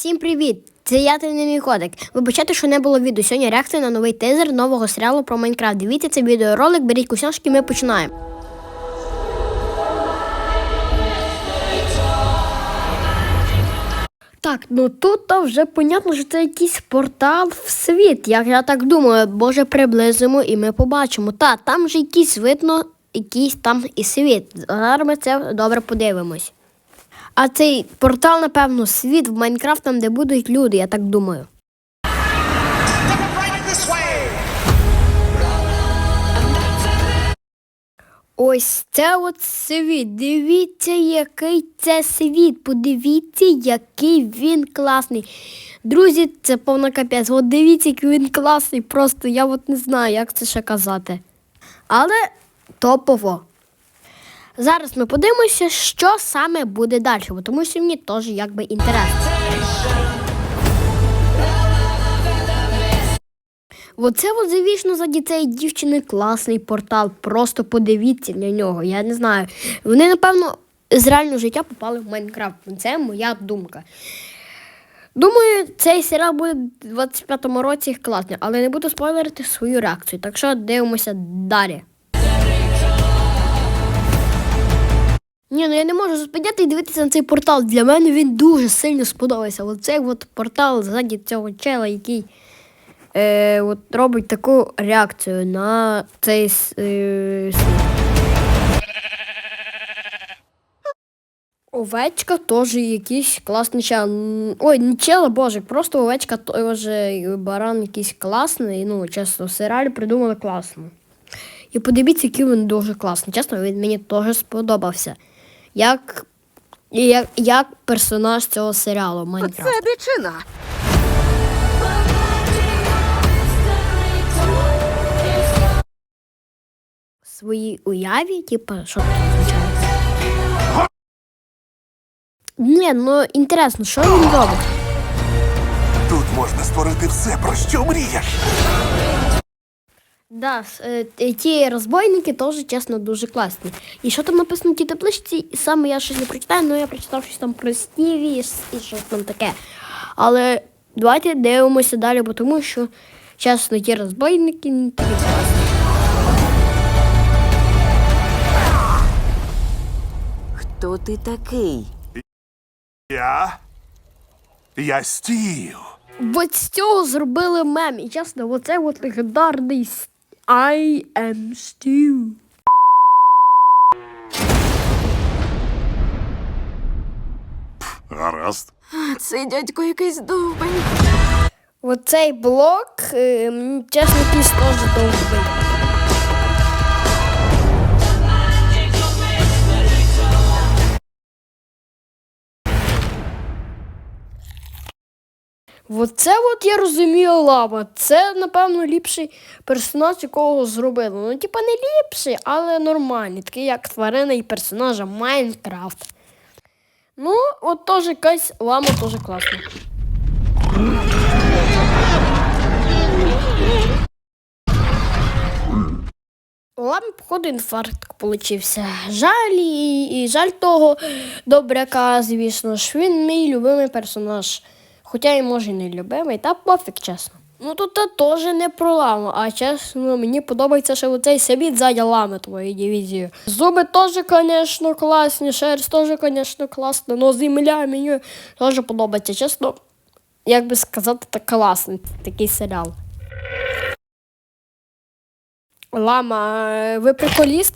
Всім привіт! Це я Тайний Кодик. Вибачайте, що не було відео. Сьогодні реакція на новий тизер нового серіалу про Майнкрафт. Дивіться цей відеоролик, беріть кусяшки, ми починаємо. Так, ну тут то вже понятно, що це якийсь портал в світ. Як я так думаю, боже, приблизимо і ми побачимо. Та, там же якийсь видно, якийсь там і світ. Зараз ми це добре подивимось. А цей портал, напевно, світ в Майнкрафт, там, де будуть люди, я так думаю. Ось це от світ. Дивіться, який це світ. Подивіться, який він класний. Друзі, це повна капець. От дивіться, який він класний. Просто я от не знаю, як це ще казати. Але топово. Зараз ми подивимося, що саме буде далі, бо тому що мені теж якби інтересно. Оце от завішно за дітей дівчини класний портал. Просто подивіться на нього. Я не знаю. Вони, напевно, з реального життя попали в Майнкрафт. Це моя думка. Думаю, цей серіал буде в 25-му році класний, але не буду спойлерити свою реакцію. Так що дивимося далі. Ні, ну я не можу зупиняти і дивитися на цей портал. Для мене він дуже сильно сподобався. Оцей от портал ззаді цього чела, який е, от робить таку реакцію на цей е. Овечка теж якийсь класний чел. Ой, не чел, боже, просто овечка теж баран якийсь класний. Ну, чесно, серіалі придумали класно. І подивіться, який він дуже класний. Чесно, він мені теж сподобався. Як, як, як персонаж цього серіалу Майнкрафт. Це дичина. Своїй уяві, типу, що? Ні, ну інтересно, що він робить? Тут можна створити все, про що мрієш. Да, е, ті розбойники теж, чесно, дуже класні. І що там написано в тій табличці, і саме я щось не прочитаю, але я прочитав щось там про Стіві і щось там таке. Але давайте дивимося далі, бо тому що, чесно, ті розбойники не такі класні. Хто ти такий? Я. Я стів. От з цього зробили мем. І чесно, оце от легендарний с- I am Steve. Гаразд. Цей дядько якийсь довбень. Оцей блок, е, м, чесно, якийсь теж довгий. Оце от я розумію лава. Це, напевно, ліпший персонаж, якого зробили. Ну, типа, не ліпший, але нормальний, такий як тварина і персонажа Майнкрафт. Ну, от теж якась лама теж класна. У Ламі, походу, інфаркт получився. Жаль і, і жаль того добряка, звісно ж. Він мій любимий персонаж. Хоча і може і не любимий, та пофіг, чесно. Ну тут та теж не про ламу, а чесно, мені подобається ще оцей собі ззаді лами твоєї дивізії. Зуби теж, звісно, класні, шерсть теж, звісно, класна, але земля мені теж подобається. Чесно, як би сказати, так класний такий серіал. Лама, е, ви приколіст?